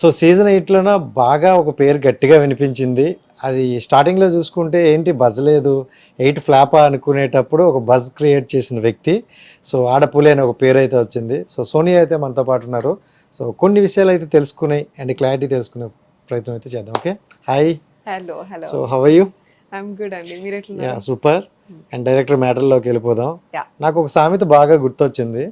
So season ఎయిట్లోన బాగా ఒక పేరు గట్టిగా వినిపించింది. అది స్టార్టింగ్లో చూసుకుంటే ఏంటి బజ్ లేదు ఎయిట్ ఫ్లాపా అనుకునేటప్పుడు ఒక బజ్ క్రియేట్ చేసిన వ్యక్తి. సో ఆడపులి అనే ఒక పేరు అయితే వచ్చింది. సో సోనియా అయితే మనతో పాటు ఉన్నారు. సో కొన్ని విషయాలు అయితే తెలుసుకునే అండ్ క్లారిటీ తెలుసుకునే ప్రయత్నం అయితే చేద్దాం. Okay? Hi. Hello hello so how you I'm good అండి. మీరు సూపర్ అండ్ డైరెక్టర్ మ్యాటర్లోకి వెళ్ళిపోదాం. నాకు ఒక సామెత బాగా గుర్తొచ్చింది.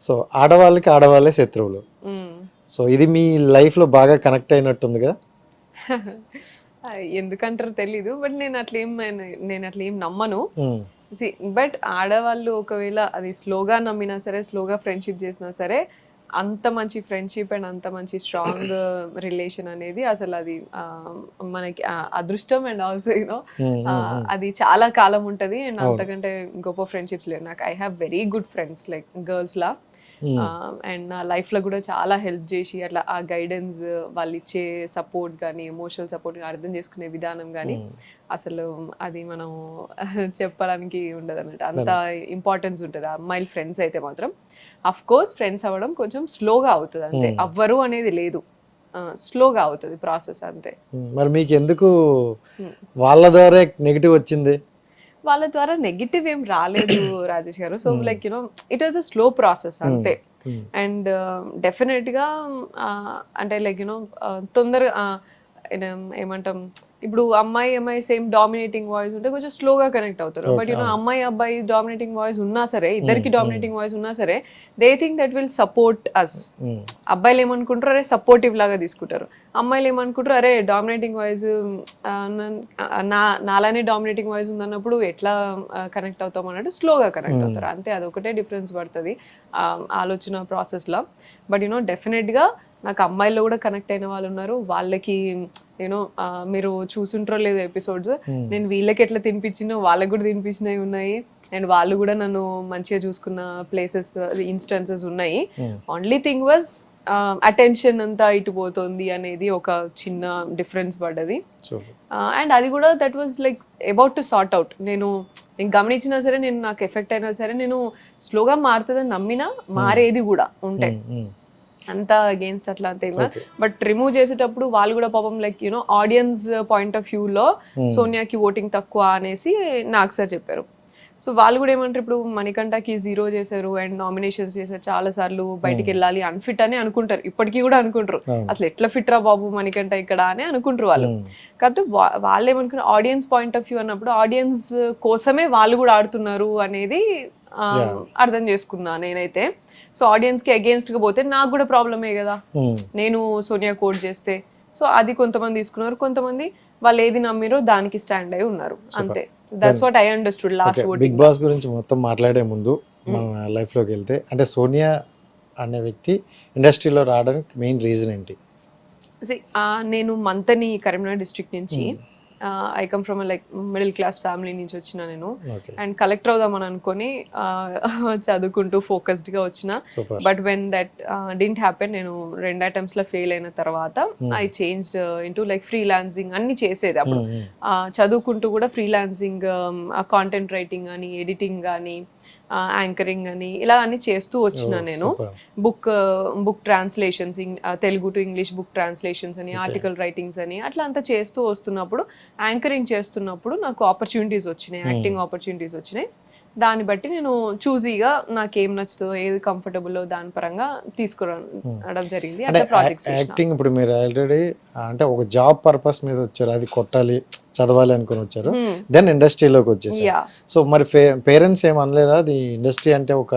సో ఆడవాళ్ళకి ఆడవాళ్ళే శత్రువులు. మ్మ్. సో ఇది మీ లైఫ్లో బాగా కనెక్ట్ అయినట్టుందిగా? ఎందుకంటారో తెలీదు బట్ నేను అట్లా నేను అట్లా ఏం నమ్మను. మ్మ్. బట్ ఆడవాళ్ళు ఒకవేళ అది స్లోగా నమ్మినా సరే స్లోగా ఫ్రెండ్షిప్ చేసినా సరే అంత మంచి ఫ్రెండ్షిప్ అండ్ అంత మంచి స్ట్రాంగ్ రిలేషన్ అనేది అసలు అది మనకి అదృష్టం అండ్ ఆల్సో యూనో. అది చాలా కాలం ఉంటది అండ్ అంతకంటే గొప్ప ఫ్రెండ్షిప్స్ లేవు. నాకు I have very good friends like girls law. And నా లైఫ్లో కూడా చాలా హెల్ప్ చేసి అట్లా ఆ గైడెన్స్ వాళ్ళు ఇచ్చే సపోర్ట్ కానీ ఎమోషనల్ సపోర్ట్ అర్థం చేసుకునే విధానం కానీ అసలు అది మనం చెప్పడానికి ఉండదు అన్నట్టు అంత ఇంపార్టెన్స్ ఉంటుంది. ఆ అమ్మాయిల ఫ్రెండ్స్ అయితే మాత్రం. అఫ్ కోర్స్ ఫ్రెండ్స్ అవ్వడం కొంచెం స్లోగా అవుతుంది అంతే. అవ్వరు అనేది లేదు. స్లోగా అవుతుంది ప్రాసెస్ అంతే. మరి మీకు ఎందుకు వాళ్ళ ద్వారా నెగిటివ్ వచ్చింది? వాళ్ళ ద్వారా నెగిటివ్ ఏం రాలేదు రాజేష్ గారు. So like you know it was a slow process అంతే. Hmm. అండ్ డెఫినెట్గా ఆ, అంటే లైక్ యూనో తొందరగా ఆ, ఏం- ఏమంటాం ఇప్పుడు అమ్మాయి అమ్మాయి సేమ్ డామినేటింగ్ వాయిస్ ఉంటే కొంచెం స్లోగా కనెక్ట్ అవుతారు. బట్ యూనో అమ్మాయి అబ్బాయి డామినేటింగ్ వాయిస్ ఉన్నా సరే ఇద్దరికి డామినేటింగ్ వాయిస్ ఉన్నా సరే they think that will support us. అబ్బాయిలు ఏమనుకుంటారు? అరే సపోర్టివ్ లాగా తీసుకుంటారు. అమ్మాయిలు ఏమనుకుంటారు? అరే డామినేటింగ్ వాయిస్ నా నాలానే డామినేటింగ్ వాయిస్ ఉందన్నప్పుడు ఎట్లా కనెక్ట్ అవుతాం అన్నట్టు స్లోగా కనెక్ట్ అవుతారు. అంతే అదొకటే డిఫరెన్స్ పడుతుంది ఆలోచన ప్రాసెస్లో బట్ యూనో డెఫినెట్గా నాకు అమ్మాయిల్లో కూడా కనెక్ట్ అయిన వాళ్ళు ఉన్నారు. వాళ్ళకి యూనో మీరు చూసుంటారో లేదు ఎపిసోడ్స్ నేను వీళ్ళకి ఎట్లా తినిపించినో వాళ్ళకి కూడా తినిపించినవి ఉన్నాయి. అండ్ వాళ్ళు కూడా నన్ను మంచిగా చూసుకున్న ప్లేసెస్ ఇన్స్టెన్సెస్ ఉన్నాయి. ఓన్లీ థింగ్ వాజ్ అటెన్షన్ అంతా ఇటు పోతుంది అనేది ఒక చిన్న డిఫరెన్స్ పడ్డది. అండ్ అది కూడా that was like about to sort out నేను నేను గమనించినా సరే నేను నాకు ఎఫెక్ట్ అయినా సరే నేను స్లోగా మారుతుందని నమ్మినా మారేది కూడా ఉంటే. మ్మ్. అంతా అగేన్స్ట్ అట్లా అంతే బట్ రిమూవ్ చేసేటప్పుడు వాళ్ళు కూడా పాపం like you know audience point of వ్యూలో సోనియాకి ఓటింగ్ తక్కువ అనేసి నాకు సార్ చెప్పారు. సో వాళ్ళు కూడా ఏమంటారు ఇప్పుడు మణికంఠకి జీరో చేశారు అండ్ నామినేషన్స్ చేశారు చాలా సార్లు బయటికి వెళ్ళాలి అన్ఫిట్ అని అనుకుంటారు. ఇప్పటికీ కూడా అనుకుంటారు. అసలు ఎట్లా ఫిట్ రా బాబు మణికంఠ ఇక్కడ అని అనుకుంటారు వాళ్ళు. కాబట్టి వా- వాళ్ళు ఏమనుకున్నారు ఆడియన్స్ పాయింట్ ఆఫ్ వ్యూ అన్నప్పుడు ఆడియన్స్ కోసమే వాళ్ళు కూడా ఆడుతున్నారు అనేది అర్థం చేసుకున్నా నేనైతే. సో ఆడియన్స్కి అగేన్స్ట్గా పోతే నాకు కూడా ప్రాబ్లమే కదా. నేను సోనియా కోట్ చేస్తే. సో అది కొంతమంది తీసుకున్నారు. కొంతమంది వాళ్ళు ఏది నమ్మిరో దానికి స్టాండ్ అయి ఉన్నారు. అంతే. That's what I understood last Bigg Boss గురించి మొత్తం మాట్లాడే ముందు మన లైఫ్లోకి వెళ్తే అంటే సోనియా అనే వ్యక్తి ఇండస్ట్రీలో రావడానికి మెయిన్ రీజన్ ఏంటి? నేను మంతని కరీంనగర్ డిస్ట్రిక్ట్ నుంచి I come from like middle class family నుంచి వచ్చిన నేను. అండ్ కలెక్టర్ అవుదామని అనుకొని చదువుకుంటూ ఫోకస్డ్గా వచ్చిన. But when that didn't happen నేను రెండు అటెంప్ట్స్లో ఫెయిల్ అయిన తర్వాత I changed into like freelancing అన్ని చేసేది అప్పుడు. ఆ, చదువుకుంటూ కూడా ఫ్రీలాన్సింగ్ కాంటెంట్ రైటింగ్ కానీ ఎడిటింగ్ కానీ యాంకరింగ్ అని ఇలా అన్ని చేస్తూ వచ్చిన నేను. Book book translations Telugu to English book translations అని ఆర్టికల్ రైటింగ్స్ అని అట్లా అంతా చేస్తూ వస్తున్నప్పుడు యాంకరింగ్ చేస్తున్నప్పుడు నాకు ఆపర్చునిటీస్ వచ్చినాయి యాక్టింగ్ ఆపర్చునిటీస్ వచ్చినాయి. దాన్ని బట్టి నేను చూజీగా నాకు ఏం నచ్చుతుందో ఏది కంఫర్టబుల్ దాని పరంగా తీసుకురావడం జరిగింది అంటే అట్లా ప్రాజెక్ట్స్ యాక్టింగ్ ఇప్పుడు మీరు ఆల్రెడీ అంటే ఒక జాబ్ పర్పస్ మీద వచ్చారు అది కొట్టాలి చదవాలి అనుకుని వచ్చారు దెన్ ఇండస్ట్రీలోకి వచ్చేసారు. యా సో మరి పేరెంట్స్ ఏం అనలేదా? అది ఇండస్ట్రీ అంటే ఒక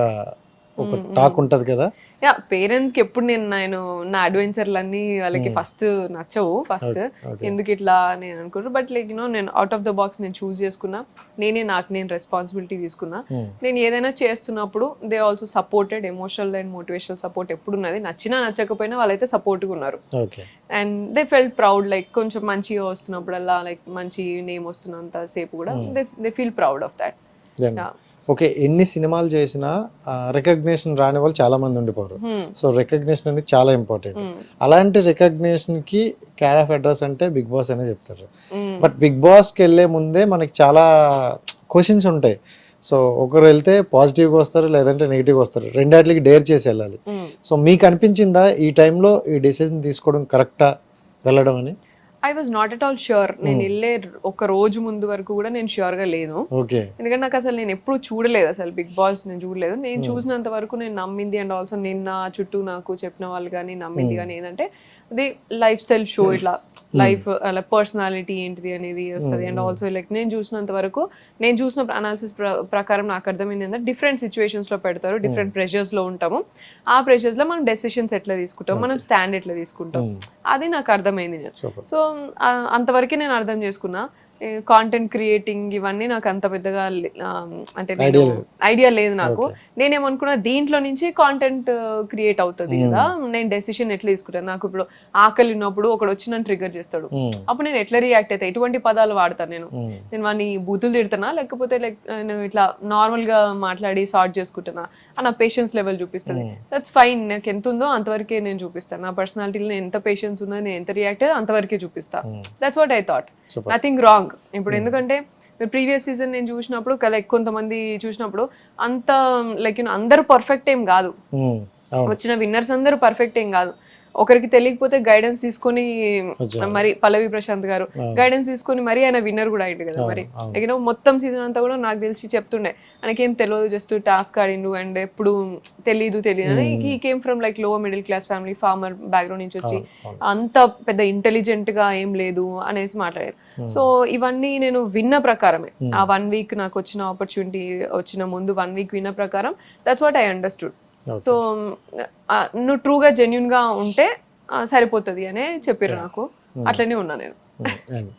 ఒక టాక్ ఉంటది కదా? యా పేరెంట్స్కి ఎప్పుడు నేను నేను నా అడ్వెంచర్లన్నీ వాళ్ళకి ఫస్ట్ నచ్చవు ఫస్ట్. ఎందుకు ఇట్లా నేను అనుకుంటారు బట్ లైక్ యూనో నేను అవుట్ ఆఫ్ ద బాక్స్ నేను చూస్ చేసుకున్నా. నేనే నాకు నేను రెస్పాన్సిబిలిటీ తీసుకున్నా. Hmm. నేను ఏదైనా చేస్తున్నప్పుడు they also supported emotional and motivational support ఎప్పుడు ఉన్నది నచ్చినా నచ్చకపోయినా వాళ్ళైతే సపోర్ట్గా ఉన్నారు. And they felt proud like కొంచెం మంచిగా వస్తున్నప్పుడల్లా లైక్ మంచి నేమ్ వస్తున్నంత సేపు కూడా they they feel proud of that okay ఎన్ని సినిమాలు చేసినా రికగ్నిషన్ రాని వాళ్ళు చాలా మంది ఉండిపోరు సో రికగ్నిషన్ అనేది చాలా ఇంపార్టెంట్ అలాంటి recognition కి క్యార్ ఆఫ్ అడ్రస్ అంటే బిగ్ బాస్ అనే చెప్తారు. బట్ బిగ్ బాస్కి వెళ్ళే ముందే మనకి చాలా క్వశ్చన్స్ ఉంటాయి. సో ఒకరు వెళ్తే పాజిటివ్గా వస్తారు లేదంటే నెగిటివ్గా వస్తారు. రెండాటికి డేర్ చేసి వెళ్ళాలి. సో మీకు అనిపించిందా ఈ టైంలో ఈ డెసిషన్ తీసుకోవడం కరెక్టా వెళ్ళడం అని? I was not at all sure నేను వెళ్ళే ఒక రోజు ముందు వరకు కూడా నేను sure గా లేను. ఎందుకంటే నాకు అసలు నేను ఎప్పుడు చూడలేదు అసలు బిగ్ బాస్ నేను చూడలేదు. నేను చూసినంత వరకు నేను నమ్మింది అండ్ ఆల్సో నిన్న చుట్టూ నాకు చెప్పిన వాళ్ళు కానీ నమ్మింది కానీ ఏంటంటే అది లైఫ్ స్టైల్ షో ఇట్లా లైఫ్ అలా పర్సనాలిటీ ఏంటిది అనేది వస్తుంది. అండ్ ఆల్సో లైక్ నేను చూసినంత వరకు నేను చూసిన అనాలిసిస్ ప్రకారం నాకు అర్థమైంది ఏంటంటే డిఫరెంట్ సిచ్యువేషన్స్లో పెడతారు డిఫరెంట్ ప్రెషర్స్లో ఉంటాము. ఆ ప్రెషర్స్లో మనం డెసిషన్స్ ఎట్లా తీసుకుంటాం మనం స్టాండ్ ఎట్లా తీసుకుంటాం అది నాకు అర్థమైంది సో అంతవరకే నేను అర్థం చేసుకున్నా కాంటెంట్ క్రియేటింగ్ ఇవన్నీ నాకు అంత పెద్దగా అంటే ఐడియా లేదు. నాకు. నేనేమనుకున్నా దీంట్లో నుంచి కాంటెంట్ క్రియేట్ అవుతుంది కదా. నేను డెసిషన్ ఎట్లా తీసుకుంటాను? నాకు ఇప్పుడు ఆకలి ఉన్నప్పుడు ఒకడు వచ్చి నన్ను ట్రిగర్ చేస్తాడు. అప్పుడు నేను ఎట్లా రియాక్ట్ అవుతా ఎటువంటి పదాలు వాడతాను నేను? నేను వాడిని బూతులు తిడుతున్నా? లేకపోతే లైక్ నేను ఇట్లా నార్మల్గా మాట్లాడి సార్ట్ చేసుకుంటున్నా? ఆ నా పేషెన్స్ లెవెల్ చూపిస్తుంది దట్స్ ఫైన్ నాకు ఎంత ఉందో అంతవరకే నేను చూపిస్తాను. నా పర్సనాలిటీలో నేను ఎంత పేషెన్స్ ఉందో నేను ఎంత రియాక్ట్ అయ్యో అంతవరకే చూపిస్తా. That's what I thought. Nothing wrong ఇప్పుడు ఎందుకంటే ప్రీవియస్ సీజన్ నేను చూసినప్పుడు కొంతమంది చూసినప్పుడు అంత లైక్ అందరూ పర్ఫెక్ట్ ఏం కాదు. వచ్చిన విన్నర్స్ అందరూ పర్ఫెక్ట్ ఏం కాదు. ఒకరికి తెలియకపోతే గైడెన్స్ తీసుకొని మరి పల్లవి ప్రశాంత్ గారు గైడెన్స్ తీసుకొని మరి ఆయన విన్నర్ కూడా అయింది కదా మరి. యూనో మొత్తం సీజన్ అంతా కూడా నాకు తెలిసి చెప్తుండే ఆయనకేం తెలియదు జస్ట్ టాస్క్ ఆడిండు అండ్ ఎప్పుడు తెలీదు తెలియదు అని. He came from like lower middle class family farmer background నుంచి వచ్చి అంత పెద్ద ఇంటెలిజెంట్గా ఏం లేదు అనేసి మాట్లాడారు. సో ఇవన్నీ నేను విన్న ప్రకారమే. ఆ వన్ వీక్ నాకు వచ్చిన ఆపర్చునిటీ వచ్చిన ముందు వన్ వీక్ విన్న ప్రకారం that's what I understood. So నువ్వు ట్రూగా జెన్యున్గా ఉంటే సరిపోతుంది అనే చెప్పారు నాకు. అట్లనే ఉన్నా నేను. అండ్